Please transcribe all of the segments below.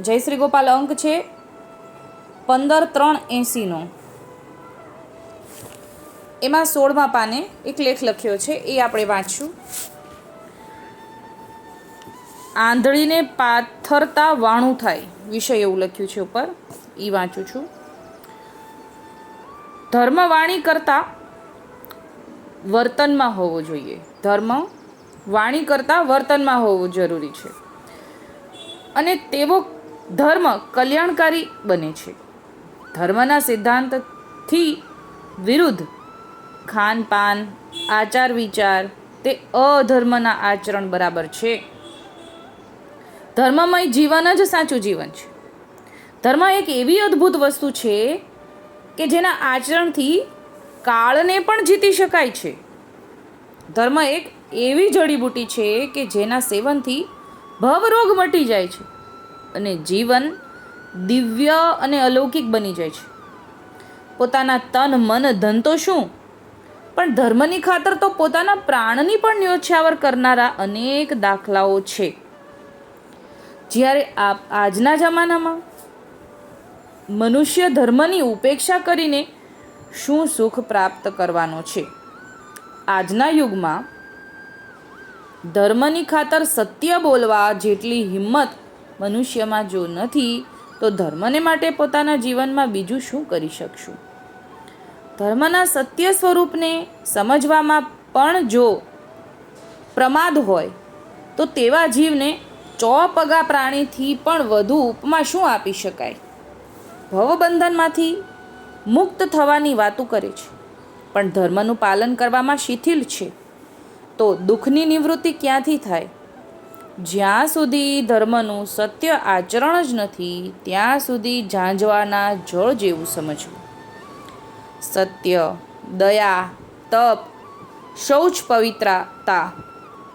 જય શ્રી ગોપાલ અંક છે પંદર ત્રણ એંસીનો. એમાં સોળમા પાને એક લેખ લખ્યો છે, એ આપણે વાંચશું. આંધળીને પાથરતા વાણું થાય, વિષય એવું લખ્યું છે ઉપર એ વાંચું છું. ધર્મ વાણી કરતાં વર્તનમાં હોવો જોઈએ. ધર્મ વાણી કરતાં વર્તનમાં હોવું જરૂરી છે. અને તેવો ધર્મ કલ્યાણકારી બને છે. ધર્મના સિદ્ધાંતથી વિરુદ્ધ ખાનપાન આચાર વિચાર તે અધર્મના આચરણ બરાબર છે. ધર્મમય જીવન જ સાચું જીવન છે. ધર્મ એક એવી અદ્ભુત વસ્તુ છે કે જેના આચરણથી કાળને પણ જીતી શકાય છે. ધર્મ એક એવી જડીબુટી છે કે જેના સેવનથી ભવરોગ મટી જાય છે અને જીવન દિવ્ય અને અલૌકિક બની જાય છે. પોતાના તન, મન, ધન તો શું? પણ ધર્મની ખાતર તો પોતાના પ્રાણની પણ ન્યોછાવર કરનારા અનેક દાખલાઓ છે. જ્યારે આ આજના જમાનામાં મનુષ્ય ધર્મની ઉપેક્ષા કરીને શું સુખ પ્રાપ્ત કરવાનો છે? આજના યુગમાં ધર્મની ખાતર સત્ય બોલવા જેટલી હિંમત મનુષ્યમાં જો નથી, તો ધર્મને માટે પોતાના જીવનમાં બીજું શું કરી શકશું? ધર્મના સત્ય સ્વરૂપને સમજવામાં પણ જો પ્રમાદ હોય, તો તેવા જીવને ચોપગા પ્રાણીથી પણ વધુ ઉપમા શું આપી શકાય? ભવબંધનમાંથી મુક્ત થવાની વાતો કરે છે, પણ ધર્મનું પાલન કરવામાં શિથિલ છે. તો દુઃખની નિવૃત્તિ ક્યાંથી થાય? જ્યાં સુધી ધર્મનું સત્ય આચરણ જ નથી, ત્યાં સુધી ઝાંઝવાના જળ જેવું સમજવું. સત્ય, દયા, તપ, શૌચ પવિત્રતા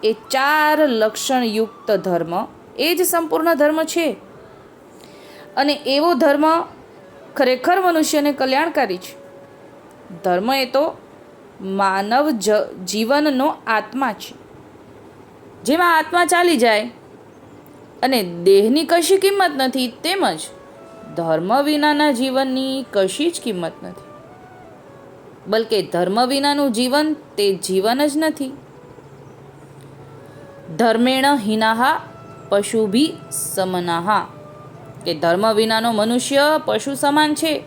એ ચાર લક્ષણયુક્ત ધર્મ. એ જ સંપૂર્ણ ધર્મ છે. અને એવો ધર્મ ખરેખર મનુષ્યને કલ્યાણકારી છે. ધર્મ એ તો માનવ જ જીવનનો આત્મા છે. જેમાં આત્મા ચાલી જાય અને દેહની કશી કિંમત નથી, તેમજ ધર્મ વિનાના જીવનની કશી જ કિંમત નથી. બલકે ધર્મ વિનાનું જીવન તે જીવન જ નથી. ધર્મેણ હિનાહા પશુભી સમનાહા. કે ધર્મ વિનાનો મનુષ્ય પશુ સમાન છે,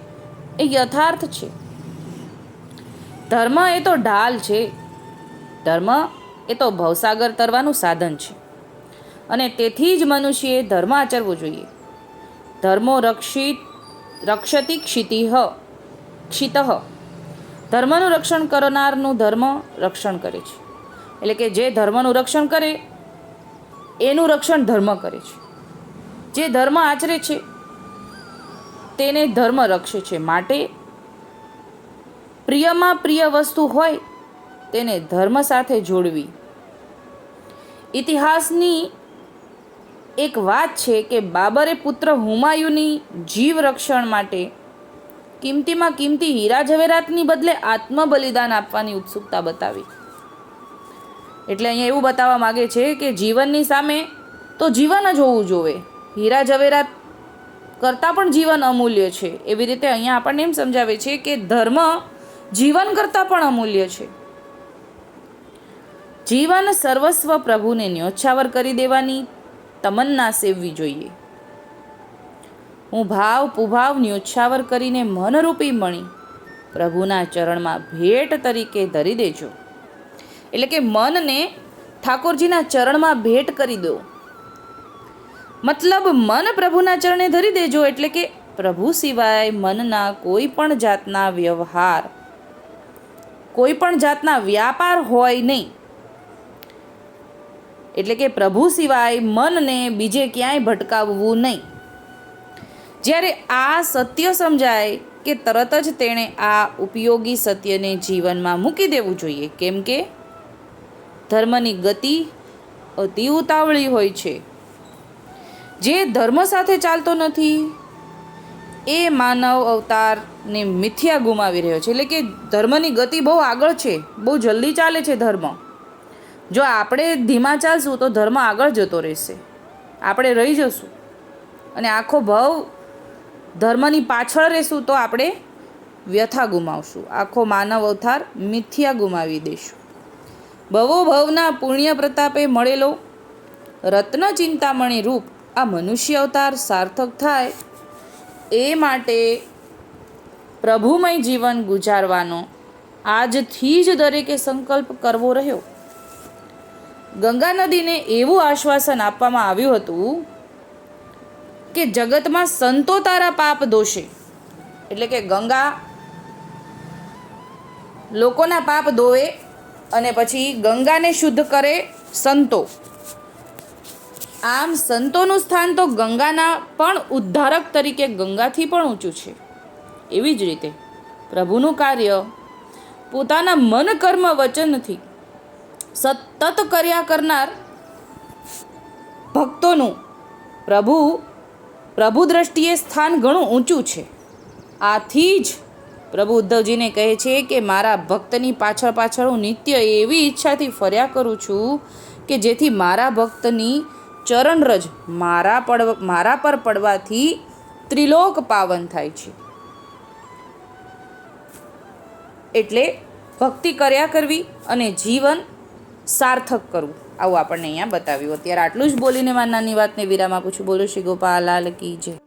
એ યથાર્થ છે. ધર્મ એ તો ઢાલ છે. ધર્મ એ તો ભવસાગર તરવાનું સાધન છે. અને તેથી જ મનુષ્યએ ધર્મ આચરવો જોઈએ. ધર્મો રક્ષિત રક્ષતી ક્ષિતિહ ક્ષિતઃ ધર્મનું રક્ષણ કરનારનું ધર્મ રક્ષણ કરે છે. એટલે કે જે ધર્મનું રક્ષણ કરે, એનું રક્ષણ ધર્મ કરે છે. જે ધર્મ આચરે છે, તેને ધર્મ રક્ષે છે. માટે પ્રિયમાં પ્રિય વસ્તુ હોય, તેને ધર્મ સાથે જોડવી. ઇતિહાસની એક વાત છે કે બાબરે પુત્ર હુમાયુની જીવ રક્ષણ માટે કિંમતીમાં કિંમતી હીરા ઝવેરાતની બદલે આત્મ બલિદાન આપવાની ઉત્સુકતા બતાવી. એટલે અહીંયા એવું બતાવવા માગે છે કે જીવનની સામે તો જીવન જ હોવું જોવે. હીરા ઝવેરાત કરતાં પણ જીવન અમૂલ્ય છે. એવી રીતે અહીંયા આપણને એમ સમજાવે છે કે ધર્મ જીવન કરતાં પણ અમૂલ્ય છે. જીવન સર્વસ્વ પ્રભુને ન્યોછાવર કરી દેવાની તમન્ના સેવવી જોઈએ. હું ભાવ પુભાવ ન્યોછાવર કરીને મનરૂપી મણી પ્રભુના ચરણમાં ભેટ તરીકે ધરી દેજો. એટલે કે મનને ઠાકોરજીના ચરણમાં ભેટ કરી દો. મતલબ મન પ્રભુના ચરણે ધરી દેજો એટલે કે પ્રભુ સિવાય મનના કોઈ પણ જાતના વ્યવહાર કોઈ પણ જાતના વ્યાપાર હોય નહીં. એટલે કે પ્રભુ સિવાય મનને બીજે ક્યાંય ભટકાવવું નહીં. જ્યારે આ સત્ય સમજાય કે તરત જ તેણે આ ઉપયોગી સત્યને જીવનમાં મૂકી દેવું જોઈએ, કેમ કે ધર્મની ગતિ અતિ ઉતાવળી હોય છે. જે ધર્મ સાથે ચાલતો નથી એ માનવ અવતારને મિથ્યા ગુમાવી રહ્યો છે. એટલે કે ધર્મની ગતિ બહુ આગળ છે. બહુ જલ્દી ચાલે છે ધર્મ. જો આપણે ધીમા ચાલશું તો ધર્મ આગળ જતો રહેશે. આપણે રહી જશું. અને આખો ભાવ ધર્મની પાછળ રહેશું તો આપણે વ્યથા ગુમાવશું. આખો માનવ અવતાર મિથ્યા ગુમાવી દઈશું ભવો ભવના પુણ્ય પ્રતાપે મળેલો રત્ન ચિંતામણી રૂપ આ મનુષ્ય અવતાર સાર્થક થાય એ માટે પ્રભુમય જીવન ગુજારવાનો આજથી જ દરેકે સંકલ્પ કરવો રહ્યો. ગંગા નદીને એવું આશ્વાસન આપવામાં આવ્યું હતું કે જગતમાં સંતો તારા પાપ દોષે. એટલે કે ગંગા લોકોના પાપ ધોવે અને પછી ગંગાને શુદ્ધ કરે સંતો. આમ સંતોનું સ્થાન તો ગંગાના પણ ઉદ્ધારક તરીકે ગંગાથી પણ ઊંચું છે. એવી જ રીતે પ્રભુનું કાર્ય પોતાના મન કર્મ વચનથી સતત કર્યા કરનાર ભક્તોનું પ્રભુ પ્રભુ દ્રષ્ટિએ સ્થાન ઘણું ઊંચું છે. આથી જ પ્રભુ ઉદ્ધવજીને કહે છે કે મારા ભક્તની પાછળ પાછળ હું નિત્ય એવી ઈચ્છાથી ફર્યા કરું છું કે જેથી મારા ભક્તની ચરણરજ મારા પડ મારા પર પડવાથી ત્રિલોક પાવન થાય છે. એટલે ભક્તિ કર્યા કરવી અને જીવન સાર્થક કરવું. આવું આપણને અહીંયા બતાવ્યું. અત્યારે આટલું જ બોલીને માનાની નાની વાતને વિરામ આપું છું. બોલો શ્રી ગોપાલ, લાલ કી જય.